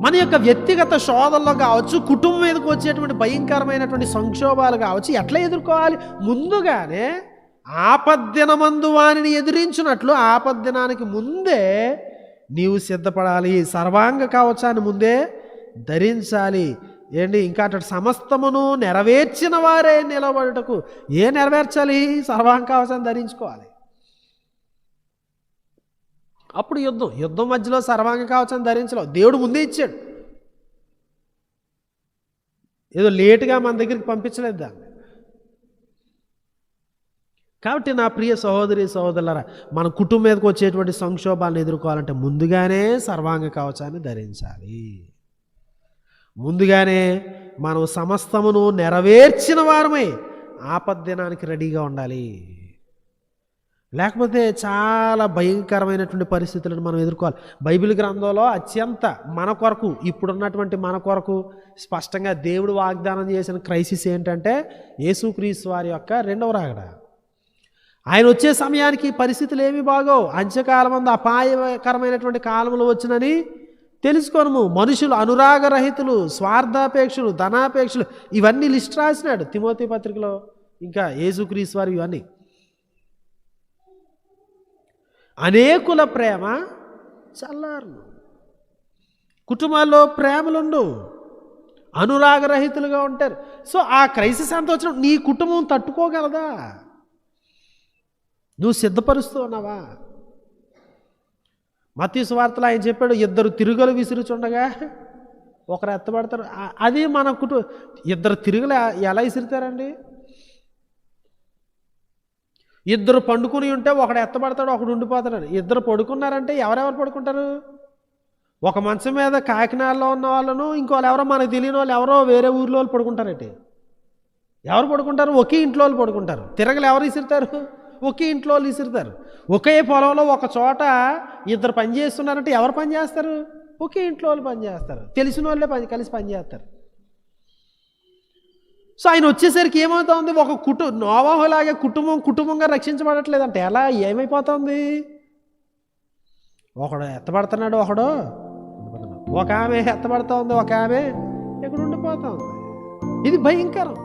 మన యొక్క వ్యక్తిగత శోధనలో కావచ్చు కుటుంబం మీదకి వచ్చేటువంటి భయంకరమైనటువంటి సంక్షోభాలు కావచ్చు ఎట్లా ఎదుర్కోవాలి? ముందుగానే ఆపద్దినమందు వానిని ఎదిరించినట్లు ఆపద్దినానికి ముందే నీవు సిద్ధపడాలి. సర్వాంగ కవచాన్ని ముందే ధరించాలి. ఏంటి? ఇంకా అటు సమస్తమును నెరవేర్చిన వారే నిలబడుటకు. ఏ నెరవేర్చాలి? సర్వాంగ కవచాన్ని ధరించుకోవాలి. అప్పుడు యుద్ధం. యుద్ధం మధ్యలో సర్వాంగ కవచాన్ని ధరించలేవు దేవుడు ముందే ఇచ్చాడు. ఏదో లేటుగా మన దగ్గరికి పంపించలేదు దాన్ని. కాబట్టి నా ప్రియ సహోదరి సహోదరులరా మన కుటుంబం మీదకి వచ్చేటువంటి సంక్షోభాలను ఎదుర్కోవాలంటే ముందుగానే సర్వాంగ కవచాన్ని ధరించాలి. ముందుగానే మనం సమస్తమును నెరవేర్చిన వారమే ఆపద్దినానికి రెడీగా ఉండాలి. లేకపోతే చాలా భయంకరమైనటువంటి పరిస్థితులను మనం ఎదుర్కోవాలి. బైబిల్ గ్రంథంలో అత్యంత మన కొరకు ఇప్పుడున్నటువంటి మన కొరకు స్పష్టంగా దేవుడు వాగ్దానం చేసిన క్రైసిస్ ఏంటంటే యేసుక్రీస్తు వారి యొక్క రెండవ రాగడ ఆయన వచ్చే సమయానికి పరిస్థితులు ఏమి బాగోవు. అంత్యకాలం అందు అపాయకరమైనటువంటి కాలంలో వచ్చినని తెలుసుకోనము. మనుషులు అనురాగరహితులు స్వార్థాపేక్షలు ధనాపేక్షలు ఇవన్నీ లిస్ట్ రాసినాడు తిమోతి పత్రికలో. ఇంకా యేసుక్రీస్తు వారి ఇవన్నీ. అనేకుల ప్రేమ చల్లారును. కుటుంబాల్లో ప్రేమలుండు అనురాగరహితులుగా ఉంటారు. సో ఆ క్రైసిస్ అంతా వచ్చిన నీ కుటుంబం తట్టుకోగలదా? నువ్వు సిద్ధపరుస్తూ ఉన్నావా? మతీసు వార్తలు ఆయన చెప్పాడు ఇద్దరు తిరుగులు విసురుచుండగా ఒకరు ఎత్తబడతారు. అది మన కుటుంబ ఇద్దరు తిరుగులు ఎలా విసురుతారండి? ఇద్దరు పండుకుని ఉంటే ఒకడు ఎత్తబడతాడు ఒకడు ఉండిపోతాడు. ఇద్దరు పడుకున్నారంటే ఎవరెవరు పడుకుంటారు? ఒక మంచం మీద కాకినాడలో ఉన్న వాళ్ళను ఇంకోళ్ళు ఎవరో మనకు తెలియని వాళ్ళు ఎవరో వేరే ఊర్లో వాళ్ళు పడుకుంటారట? ఎవరు పడుకుంటారు? ఒకే ఇంట్లో వాళ్ళు పడుకుంటారు. తిరగలు ఎవరు ఇసురుతారు? ఒకే ఇంట్లో వాళ్ళు ఇసురుతారు. ఒకే పొలంలో ఒక చోట ఇద్దరు పని చేస్తున్నారంటే ఎవరు పని చేస్తారు? ఒకే ఇంట్లో వాళ్ళు పని చేస్తారు. తెలిసిన వాళ్ళే పని కలిసి పని చేస్తారు. సో ఆయన వచ్చేసరికి ఏమవుతోంది ఒక కుటు నోవాహులాగే కుటుంబం కుటుంబంగా రక్షించబడట్లేదంటే ఎలా ఏమైపోతుంది? ఒకడు ఎత్తబడుతున్నాడు ఒకడు ఒక ఆమె ఎత్తబడుతోంది ఒక ఆమె ఇక్కడ ఉండిపోతుంది ఇది భయంకరం.